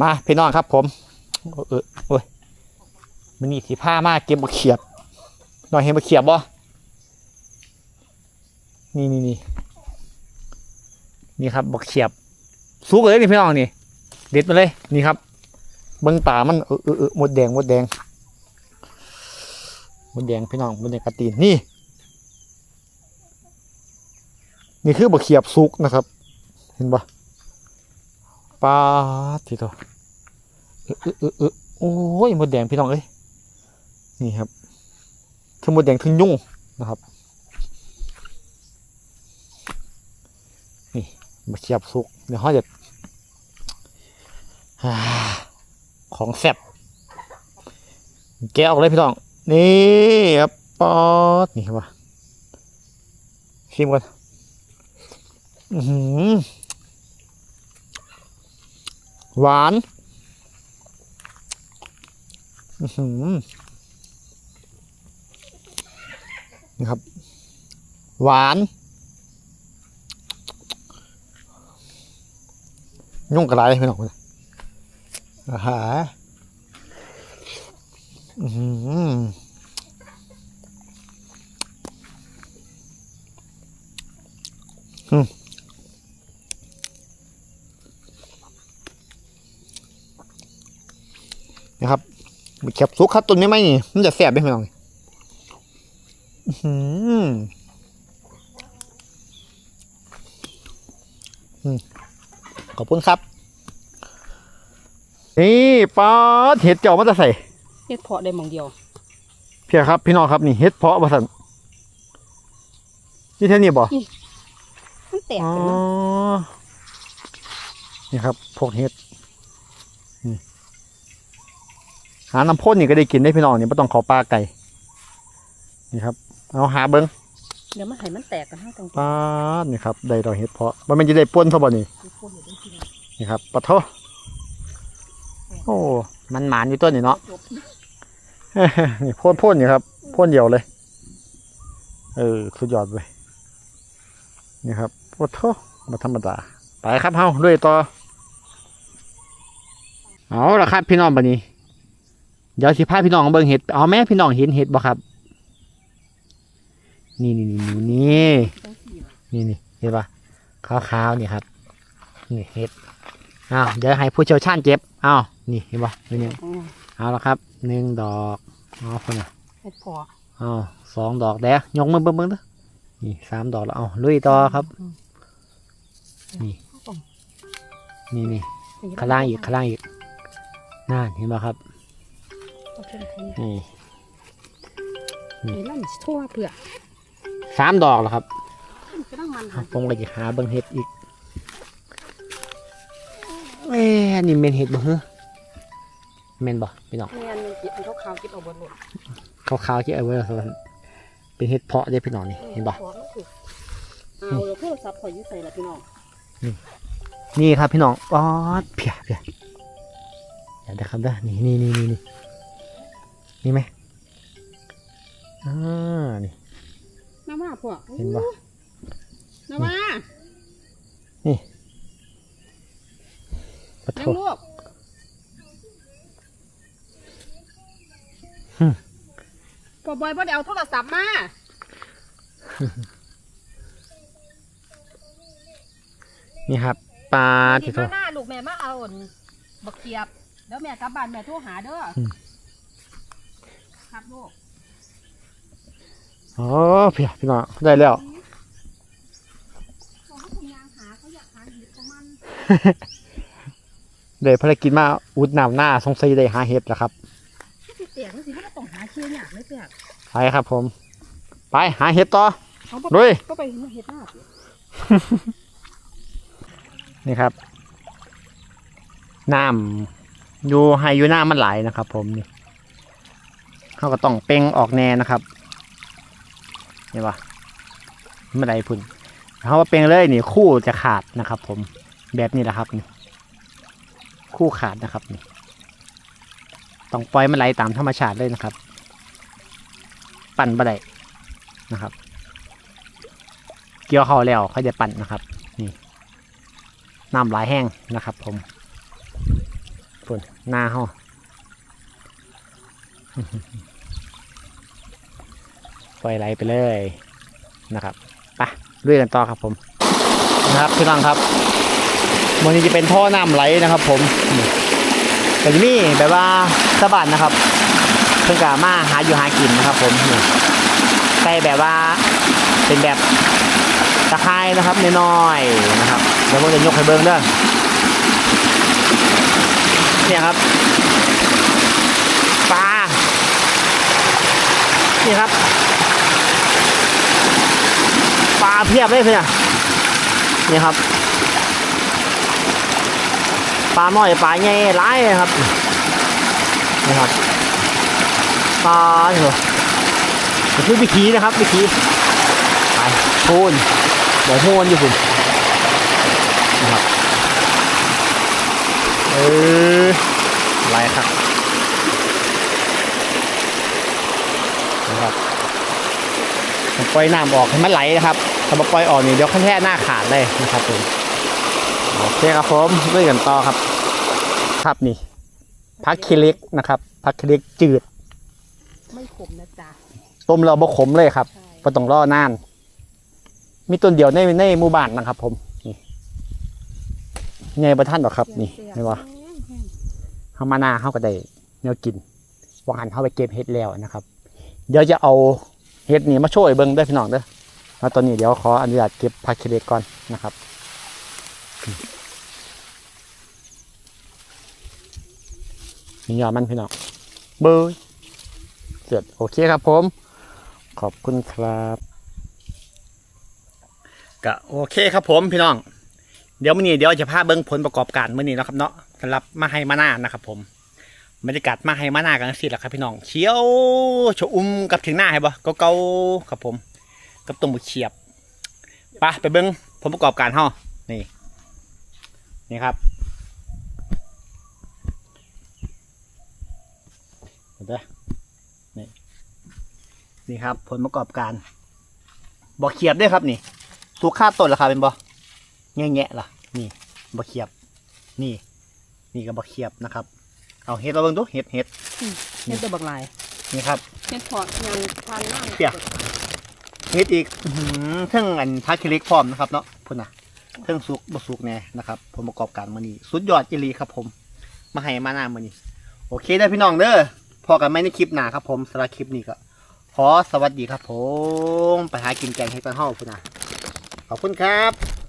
มาพี่น้องครับ ผมเออโอ้ยมันนี่สีผ้ามาเก็บบักเขียบน้อยเห็นบักเขียบบ่นี่นี่นี่นี่ครับบักเขียบสุกเลยนี่พี่น้องนี่ เด็ดมาเลยนี่ครับเบิ้งตามันเออเออเออหมดแดงหมดแดงหมดแดงพี่น้องหมดแดงกระตีนนี่ นี่คือบักเขียบสุกนะครับ เห็นปะ ปลาทีตเออเออเออเออโอ้ยหมดแดงพี่น้องเอ้ยนี่ครับทั้งหมดแดงทั้งยุ่งนะครับ นี่บักเขียบสุกเดี๋ยวเขาจะของแซ่บแกะออกเลยพี่น้อง นี่ครับปอดนี่ครับว่าชิมกันอื้อ หวานนี่ครับ หวานยุ่งกระไรพี่น้องอาหารอือหืออืม นะครับมีแคบซุกครับต้นนี้ไหมนี่มันจะแสบไหมพี่น้องอื้อหืออืมขอบคุณครับ นี่ปลาเห็ดเจ้ามาจะใส่เฮ็ดเพาะได้หมองเดียว เพียครับ พี่น้องครับนี่เห็ดเพาะมาสั่นนี่เท่านี้บ่มันแตกอ๋อกันเนาะนี่ครับ พวกเห็ดนี่ หาน้ำพ่นนี่ก็ได้กินได้พี่น้องนี่ไม่ต้องเขอปลาไก่นี่ครับเอาหาเบิ้งเดี๋ยวมันให้มันแตกกันเฮาจังปลานี่ครับได้ดอกเห็ดเพาะมันมันจะได้ป่นเท่าบ่นี่สิพูดอยู่จังซี่นี่ครับปะโทโอ้มันหมานอยู่ต้นนี่เนาะจบนี่พ่นพ่นนี่ครับพ่นเดียวเลย เออสุดยอดเลยนี่ครับโอ้โหมาธรรมดาไปครับเฮาด้วยต่อเอาละครับพี่น้องบันนี้ เดี๋ยวสิพาพี่น้องเบิ่งเห็ดเอาแม่พี่น้องเห็นเห็ดบ่ครับ นี่นี่นี่นี่จังซี่ล่ะนี่นี่เห็นปะขาวๆนี่ครับ นี่เห็ดอ้าวเดี๋ยวให้ผู้เชี่ยวชาญเก็บอ้าวนี่เห็นปะนี่นี่อืมเอาละครับหนึ่งดอกเอาคนน่ะเฮ็ดเพาะเอาสองดอกแด้ยกมือเบิ้งเบิ้งเด้อนี่สามดอกแล้วเอาลุยต่อครับอืมนี่นี่นี่ข้างล่างอีกข้างล่างอีกน่านเห็นปะครับ นี่นี่ลั่นทั่วเพื่อสามดอกแล้วครับมันก็ต้องมันเอาผมก็จะหาเบิ้งเห็ดอีกเอ๊ะนี่เมนเห็ดบ่เฮ้อเมนบ่พี่น้องแม่นมันกินอันขาวๆกินเอาเบิดหมดขาวๆที่เอาไว้ส่วนเป็นเห็ดเพาะได้พี่น้องนี่เห็นปะพาะมันคือเอาแล้วโทรศัพท์ข่อยอยู่ใส่ล่ะพี่น้องนี่ครับพี่น้องอ๋อเพียเพียเดี๋ยวนะครับเด้อนี่นี่นี่นี่ นี่นี่ไหมอ่านี่น้าว่าพ่อเห็นปะน้าว่าปะโถยังลูกหึก็บอยบ่ได้เอาโทรศัพท์มานี่ครับปลาที่ที่โถมาหน้าลูกแม่มาเอาอั่นบักเขียบ แล้วแม่กลับบ้านแม่โทรหาเด้ออม ครับลูกอ๋อเพียพี่น้องได้แล้วเขาให้คนยางหาเขาอยากหาเห็ดของมันได้ภารกิจมาอุดน้ำหน้าสงสัยได้หาเห็ดแล้วครับที่เตียงสิมันก็ต้องหาเชี่ยอยากเลยเตียไปครับผม ไปหาเห็ดต่อ เขาบ่ลุย ก็ไปเห็ดหน้าสินี่ครับน้ำอยู่ให้อยู่หน้ามันไหลายนะครับ ผมนี่ เขาก็ต้องเป่งออกแน่นะครับเห็นปะไม่ได้พุ่นเขาว่าเป่งเลยนี่คู่จะขาดนะครับ ผมแบบนี้แหละครับนี่คู่ขาดนะครับนี่ต้องปล่อยมันไหลตามธรรมชาติเลยนะครับ ปั่นบ่ได้นะครับ เกี่ยวเขาแล้วเขาจะปั่นนะครับ นี่น้ำไหลายแห้งนะครับ ผมปุ่นหน้าห้อ ปล่อยไหลไปเลยนะครับไปลุยกันต่อครับผมนะครับพี่น้องครับวันนี้จะเป็นท่อน้ำไหลนะครับ ผมนี่แต่จะมีแบบว่าสะบัดนะครับเพิ่งกามาหาอยู่หากินนะครับ ผมใส่แบบว่าเป็นแบบตะไคร้นะครับน้อยๆนะครับเดี๋ยวผมจะยกให้เบิ้งเด้อเนี่ยครับปลา นี่ครับปลาเพียบเลยเนี่ยนี่ครับปลาน้อยปลาใหญ่หลายครับนี่ครับปลาเหรอคือวิธีนะครับวิธีไปโนเดี๋ยวโนอยู่คุณนะครับเอออะไรครับผม ปล่อยน้ำออกให้มันไหลนะครับถ้ามาปล่อยออกนี่เดี๋ยวขั้นแท่หน้าขาดเลยนะครับผมโอเคครับผมด้วยกันต่อครับ ครับนี่พักคิเล็กนะครับพักคิเล็กจืด ไม่ขมนะจ๊ะต้มเราบะขมเลยครับใช่ก็ต้องรอนาน มีต้นเดียวในในหมู่บ้านนะครับ ผมนี่ไงประท่านหรอกครับ นี่ไม่ว่าเฮามาหน้าเฮาก็ได้แนวกินวางหันเฮาไปเก็บเห็ดแล้วนะครับ เดี๋ยวจะเอา เห็ดนี่มาช่วยเบิ่งเด้พี่น้องเด้อแล้วตอนนี้เดี๋ยวขออนุญาตเก็บผักเคเล็กก่อนนะครับนี่ยอดมันพี่น้องเบยเสร็จโอเคครับผม ขอบคุณครับก็โอเคครับผมพี่น้อง เดี๋ยวมื้อนี้เดี๋ยวจะพาเบิ้งผลประกอบการมื้อนี้นะครับเนาะสำหรับมาให้มาหน้านะครับผม บรรยากาศมาให้มาหน้ากันสิแหละครับพี่น้อง เขียวชอุ่มกับถึงหน้าให้บ่เก่าๆครับผม กับต้มบุเฉียบไปไปเบิ้งผลประกอบการเฮานี่ นี่ครับเห็นไหมนี่นี่ครับ ผลประกอบการบ่เขียบด้วยครับนี่สุกค่าต้นราคาเป็นบ่แง่ๆล่ะ นี่บ่เขียบ นี่ นี่ก็บ่เขียบนะครับ เอาเห็ดเราเบิ่งดูเห็ดเห็ดเฮ็ดได้บักหลายนี่ครับ เฮ็ดพอยังทานมากเปียกเฮ็ดอีกอื้อหือเทิงอันพักคิเล็กพร้อมนะครับเนาะพุ่นน่ะเทิงสุกบ่สุกแน่นะครับผลประกอบการมื้อนี้สุดยอดอีหลีครับผม มาให้มาหน้ามื้อนี้ โอเคได้อพี่น้องเด้อพอกันไม่ในคลิปหน้าครับผมสำหรับคลิปนี้ก็ขอสวัสดีครับผม ไปหากินแกงเฮ็ดกันเฮาพุ่นน่ะขอบคุณครับ